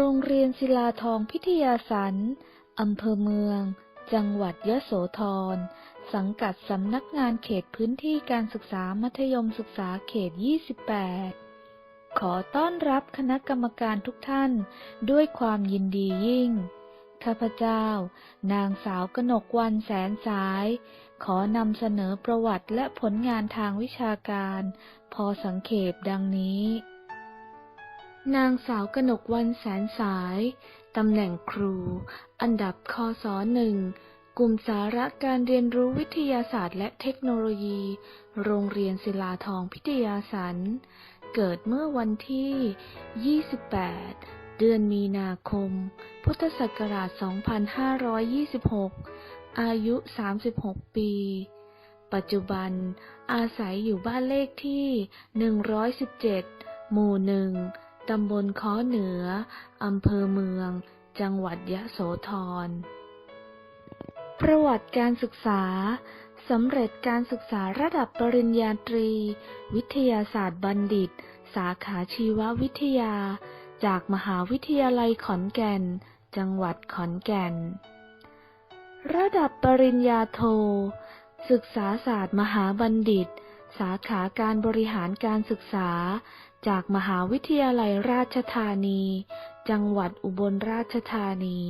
โรงเรียนศิลาทองพิทยาสันอำเภอเมือง จังหวัดยโสธร สังกัดสำนักงานเขตพื้นที่การศึกษามัธยมศึกษาเขต 28 ขอต้อนรับคณะกรรมการทุกท่านด้วยความยินดียิ่ง ข้าพเจ้า นางสาวกนกวันแสนสาย ขอนำเสนอประวัติและผลงานทางวิชาการ พอสังเขปดังนี้ นางสาวกนกวันแสนสาย ตำแหน่งครู อันดับคศหนึ่ง กลุ่มสาระการเรียนรู้วิทยาศาสตร์และเทคโนโลยี โรงเรียนศิลาทองพิทยาสัน เกิดเมื่อวันที่ 28 เดือนมีนาคม พุทธศักราช 2526 อายุ 36 ปีปัจจุบันอาศัยอยู่บ้านเลขที่ 117 หมู่หนึ่ง ตำบลค้อเหนือ อำเภอเมือง จังหวัดยะโสธร ประวัติการศึกษา สำเร็จการศึกษาระดับปริญญาตรี วิทยาศาสตร์บัณฑิต สาขาชีววิทยา จากมหาวิทยาลัยขอนแก่น จังหวัดขอนแก่น ระดับปริญญาโท ศึกษาศาสตร์มหาบัณฑิต สาขาการบริหารการศึกษา จากมหาวิทยาลัยราชธานี จังหวัดอุบลราชธานี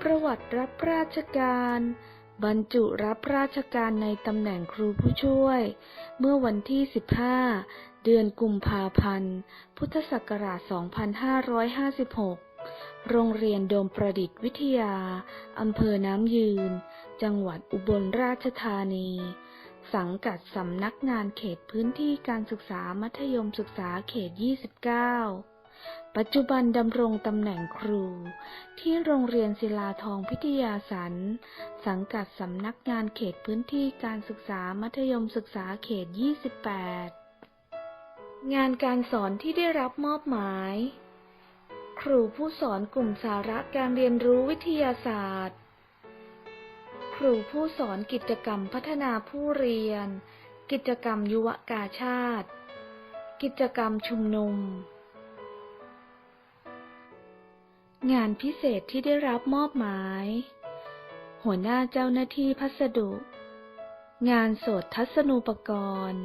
ประวัติรับราชการ บรรจุรับราชการในตำแหน่งครูผู้ช่วย เมื่อวันที่ 15 เดือนกุมภาพันธ์ พุทธศักราช 2556 โรงเรียนโดมประดิษฐ์วิทยา อำเภอน้ำยืน จังหวัดอุบลราชธานี สังกัดสำนักงานเขตพื้นที่การศึกษามัธยมศึกษาเขต 29 ปัจจุบันดำรงตำแหน่งครู ที่โรงเรียนศิลาทองพิทยาสัน สังกัดสำนักงานเขตพื้นที่การศึกษามัธยมศึกษาเขต 28 งานการสอนที่ได้รับมอบหมาย ครูผู้สอนกลุ่มสาระการเรียนรู้วิทยาศาสตร์ ครูผู้สอนกิจกรรมพัฒนาผู้เรียน กิจกรรมยุวกาชาติ กิจกรรมชุมนุม งานพิเศษที่ได้รับมอบหมาย หัวหน้าเจ้าหน้าที่พัสดุ งานโสดทัศนูปกรณ์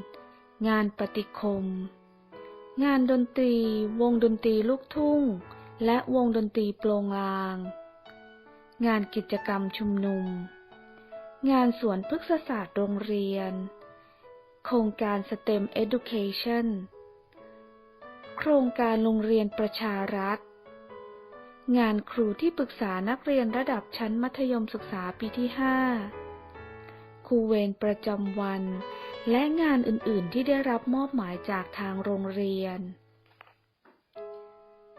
งานปฏิคม งานดนตรี วงดนตรีลูกทุ่ง และวงดนตรีโปรงลางงานกิจกรรมชุมนุม งานสวนพฤกษศาสตร์โรงเรียน โครงการ STEM Education โครงการโรงเรียนประชารัฐ งานครูที่ปรึกษานักเรียนระดับชั้นมัธยมศึกษาปีที่ 5 ครูเวรประจำวัน และงานอื่น ๆ ที่ได้รับมอบหมายจากทางโรงเรียน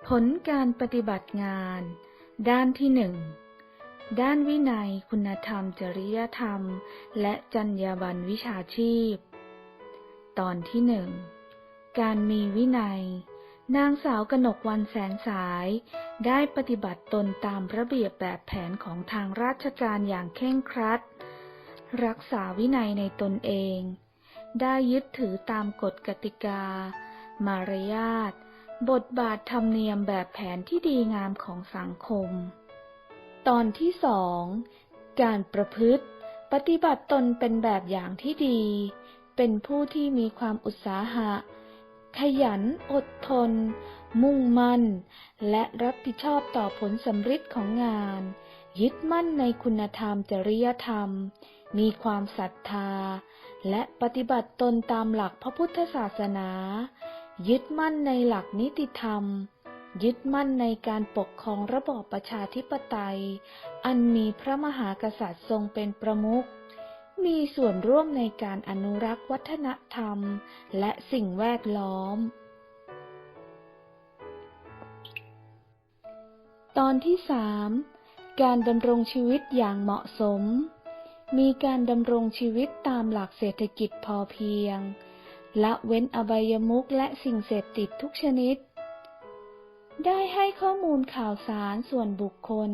ผลการปฏิบัติงาน ด้านที่หนึ่ง ด้านวินัย คุณธรรม จริยธรรม และจรรยาบรรณวิชาชีพ ตอนที่หนึ่ง การมีวินัย นางสาวกนกวันแสนสาย ได้ปฏิบัติตนตามระเบียบแบบแผนของทางราชการอย่างเคร่งครัด รักษาวินัยในตนเอง ได้ยึดถือตามกฎกติกา มารยาท บทบาทธรรมเนียมแบบแผนที่ดีงามของสังคม ตอนที่สอง การประพฤติ ปฏิบัติตนเป็นแบบอย่างที่ดี เป็นผู้ที่มีความอุตสาหะ ขยัน อดทน มุ่งมั่น และรับผิดชอบต่อผลสำฤทธิ์ของงาน ยึดมั่นในคุณธรรมจริยธรรม มีความศรัทธา และปฏิบัติตนตามหลักพระพุทธศาสนา ยึดมั่นในหลักนิติธรรม ยึดมั่นในการปกครองระบอบประชาธิปไตย อันมีพระมหากษัตริย์ทรงเป็นประมุข มีส่วนร่วมในการอนุรักษ์วัฒนธรรม และสิ่งแวดล้อม ตอนที่สามการดำรงชีวิตอย่างเหมาะสม มีการดำรงชีวิตตามหลักเศรษฐกิจพอเพียง ละเว้นอบายมุขและสิ่งเสพติดทุกชนิด ได้ให้ข้อมูลข่าวสารส่วนบุคคล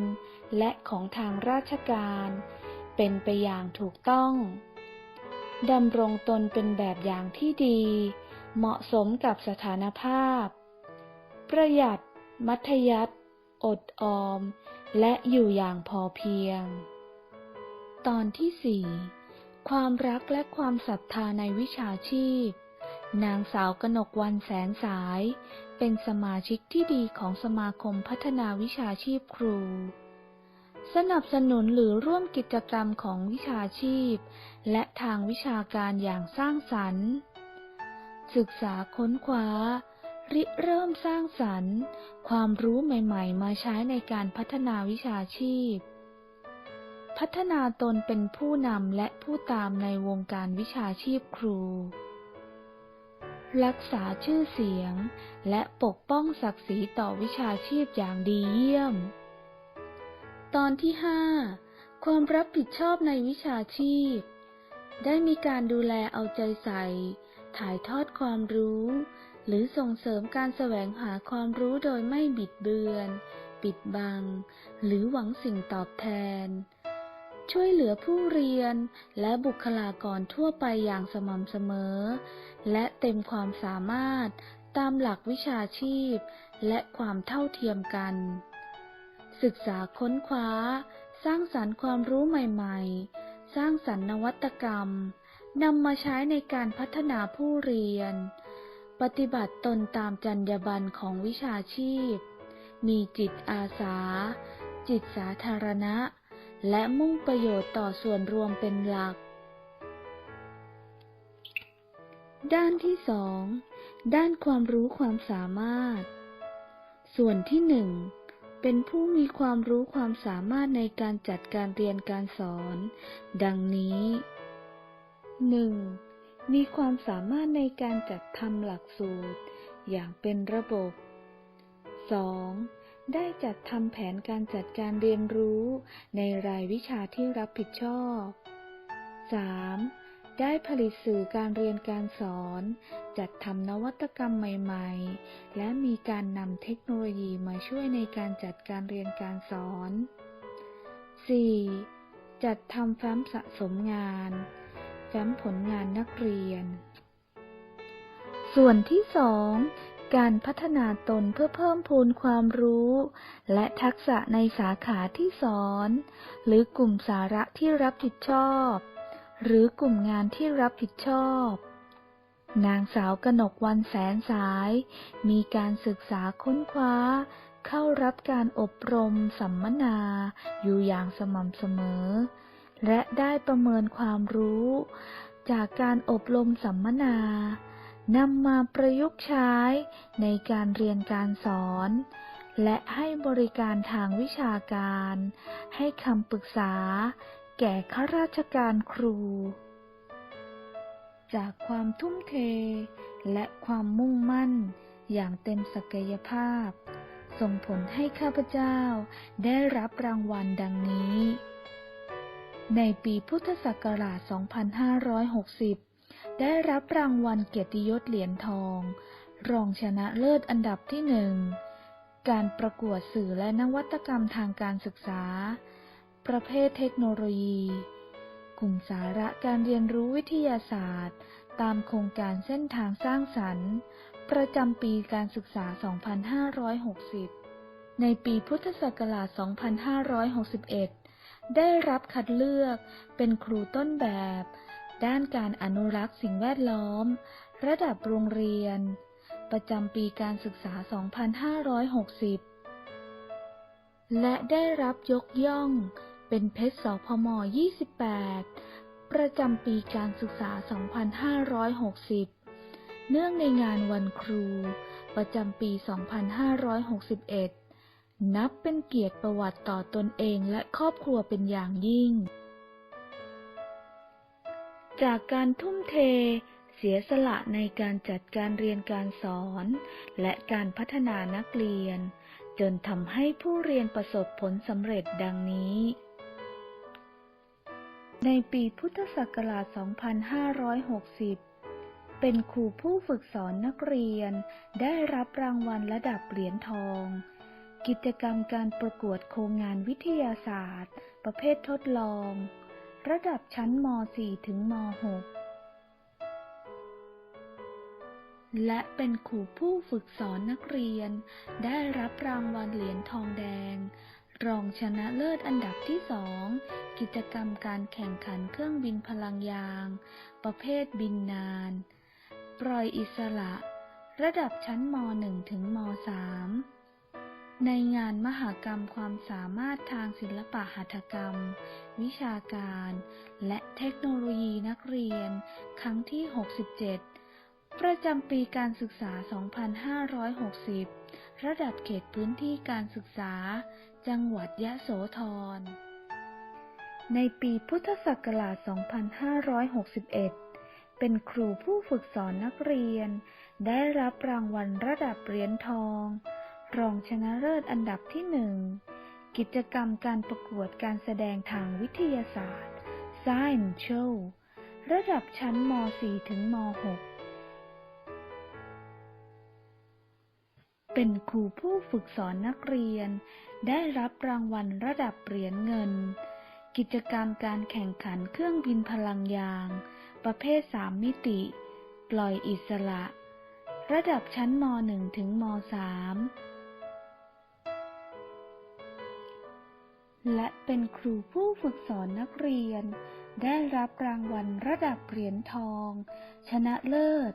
และของทางราชการ เป็นไปอย่างถูกต้องดำรงตนเป็นแบบอย่างที่ดี เหมาะสมกับสถานภาพ ประหยัด มัธยัติอดออม และอยู่อย่างพอเพียง ตอนที่สี่ความรักและความศรัทธาในวิชาชีพ นางสาวกนกวันแสนสาย เป็นสมาชิกที่ดีของสมาคมพัฒนาวิชาชีพครู สนับสนุนหรือร่วมกิจกรรมของวิชาชีพ และทางวิชาการอย่างสร้างสรรค์ ศึกษาค้นคว้า ริเริ่มสร้างสรรค์ ความรู้ใหม่ ๆ มาใช้ในการพัฒนาวิชาชีพ พัฒนาตนเป็นผู้นำและผู้ตามในวงการวิชาชีพครู รักษาชื่อเสียง และปกป้องศักดิ์ศรีต่อวิชาชีพอย่างดีเยี่ยม ตอนที่ห้าความรับผิดชอบในวิชาชีพ ได้มีการดูแลเอาใจใส่ ถ่ายทอดความรู้ หรือส่งเสริมการแสวงหาความรู้โดยไม่บิดเบือน ปิดบัง หรือหวังสิ่งตอบแทน ช่วยเหลือผู้เรียนและบุคลากรทั่วไปอย่างสม่ำเสมอ และเต็มความสามารถตามหลักวิชาชีพ และความเท่าเทียมกัน ศึกษาค้นคว้า สร้างสรรค์ความรู้ใหม่ๆ สร้างสรรค์นวัตกรรมนำมาใช้ในการพัฒนาผู้เรียน ปฏิบัติตนตามจรรยาบรรณของวิชาชีพ มีจิตอาสา จิตสาธารณะ และมุ่งประโยชน์ต่อส่วนรวมเป็นหลัก ด้านที่สองด้านความรู้ความสามารถ ส่วนที่หนึ่งเป็นผู้มีความรู้ความสามารถในการจัดการเรียนการสอน ดังนี้ 1. มีความสามารถในการจัดทำหลักสูตร อย่างเป็นระบบ 2. ได้จัดทำแผนการจัดการเรียนรู้ในรายวิชาที่รับผิดชอบ 3. ได้ผลิตสื่อการเรียนการสอน จัดทำนวัตกรรมใหม่ ๆ และมีการนำเทคโนโลยีมาช่วยในการจัดการเรียนการสอน 4. จัดทำแฟ้มสะสมงานแฟ้มผลงานนักเรียน ส่วนที่สอง การพัฒนาตนเพื่อเพิ่มพูนความรู้ และทักษะในสาขาที่สอน หรือกลุ่มสาระที่รับผิดชอบ หรือกลุ่มงานที่รับผิดชอบ นางสาวกนกวันแสนสาย มีการศึกษาค้นคว้า เข้ารับการอบรมสัมมนา อยู่อย่างสม่ำเสมอ และได้ประเมินความรู้ จากการอบรมสัมมนา นำมาประยุกต์ใช้ในการเรียนการสอน และให้บริการทางวิชาการ ให้คำปรึกษา แก่ข้าราชการครู จากความทุ่มเท และความมุ่งมั่น อย่างเต็มศักยภาพ ส่งผลให้ข้าพเจ้าได้รับรางวัลดังนี้ ในปีพุทธศักราช 2560 ได้รับรางวัลเกียรติยศเหรียญทอง รองชนะเลิศอันดับที่หนึ่ง การประกวดสื่อและนวัตกรรมทางการศึกษา ประเภทเทคโนโลยี กลุ่มสาระการเรียนรู้วิทยาศาสตร์ ตามโครงการเส้นทางสร้างสรรค์ ประจำปีการศึกษา 2560 ในปีพุทธศักราช 2561 ได้รับคัดเลือกเป็นครูต้นแบบ ด้านการอนุรักษ์สิ่งแวดล้อม ระดับโรงเรียน ประจำปีการศึกษา 2560 และได้รับยกย่องเป็นเพชรสพม 28 ประจำปีการศึกษา 2560 เนื่องในงานวันครู ประจำปี 2561 นับเป็นเกียรติประวัติต่อตนเองและครอบครัวเป็นอย่างยิ่ง จากการทุ่มเท เสียสละในการจัดการเรียนการสอน และการพัฒนานักเรียน จนทำให้ผู้เรียนประสบผลสำเร็จดังนี้ ในปีพุทธศักราช 2560 เป็นครูผู้ฝึกสอนนักเรียน ได้รับรางวัลระดับเหรียญทอง กิจกรรมการประกวดโครงงานวิทยาศาสตร์ ประเภททดลอง ระดับชั้นม .4 ถึงม .6 และเป็นครูผู้ฝึกสอนนักเรียน ได้รับรางวัลเหรียญทองแดง รองชนะเลิศอันดับที่สองกิจกรรมการแข่งขันเครื่องบินพลังยาง ประเภทบินนาน ปล่อยอิสระ ระดับชั้นม .1 ถึงม .3 ในงานมหกรรมความสามารถทางศิลปะหัตถกรรม วิชาการ และเทคโนโลยีนักเรียน ครั้งที่ 67 ประจำปีการศึกษา 2560 ระดับเขตพื้นที่การศึกษา จังหวัดยะโสธร ในปีพุทธศักราช 2561เป็นครูผู้ฝึกสอนนักเรียน ได้รับรางวัลระดับเหรียญทอง รองชนะเลิศอันดับที่หนึ่ง กิจกรรมการประกวดการแสดงทางวิทยาศาสตร์ Science Show ระดับชั้นม .4 ถึงม .6 เป็นครูผู้ฝึกสอนนักเรียน ได้รับรางวัลระดับเหรียญเงิน กิจกรรมการแข่งขันเครื่องบินพลังยาง ประเภท3มิติ ปล่อยอิสระ ระดับชั้นม .1 ถึงม .3 และเป็นครูผู้ฝึกสอนนักเรียน ได้รับรางวัลระดับเหรียญทอง ชนะเลิศ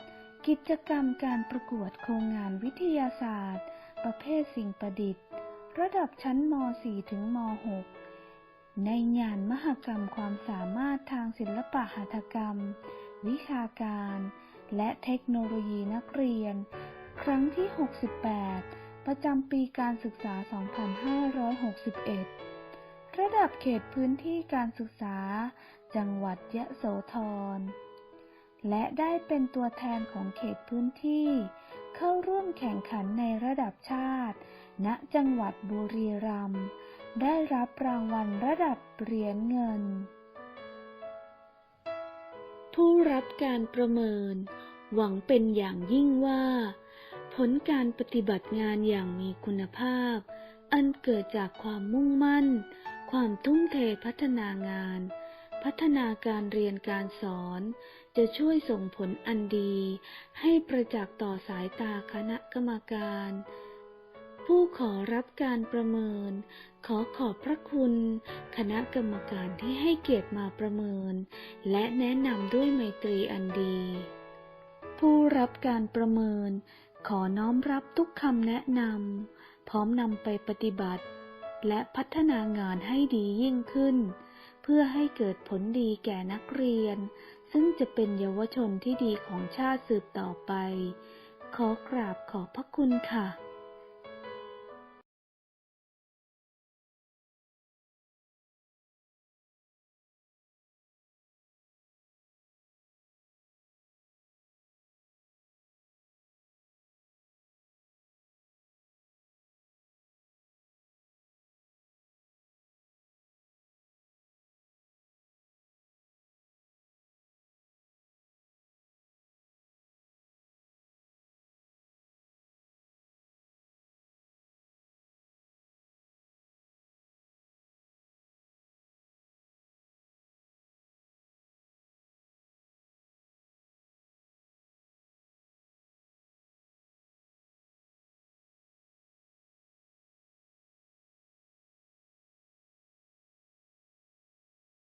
กิจกรรมการประกวดโครงงานวิทยาศาสตร์ ประเภทสิ่งประดิษฐ์ ระดับชั้นม .4 ถึงม .6 ในงานมหกรรมความสามารถทางศิลปะหัตถกรรม วิชาการ และเทคโนโลยีนักเรียน ครั้งที่ 68 ประจำปีการศึกษา 2561 ระดับเขตพื้นที่การศึกษา จังหวัดยะโสธร และได้เป็นตัวแทนของเขตพื้นที่ เข้าร่วมแข่งขันในระดับชาติ ณ จังหวัดบุรีรัมย์ ได้รับรางวัลระดับเหรียญเงิน ผู้รับการประเมิน หวังเป็นอย่างยิ่งว่า ผลการปฏิบัติงานอย่างมีคุณภาพ อันเกิดจากความมุ่งมั่น ความทุ่มเทพัฒนางาน พัฒนาการเรียนการสอน จะช่วยส่งผลอันดี ให้ประจักษ์ต่อสายตาคณะกรรมการ ผู้ขอรับการประเมิน ขอขอบพระคุณ คณะกรรมการที่ให้เกียรติมาประเมิน และแนะนำด้วยไมตรีอันดี ผู้รับการประเมิน ขอน้อมรับทุกคำแนะนำพร้อมนำไปปฏิบัติ และพัฒนางานให้ดียิ่งขึ้น เพื่อให้เกิดผลดีแก่นักเรียน ซึ่งจะเป็นเยาวชนที่ดีของชาติสืบต่อไป ขอกราบขอบพระคุณค่ะ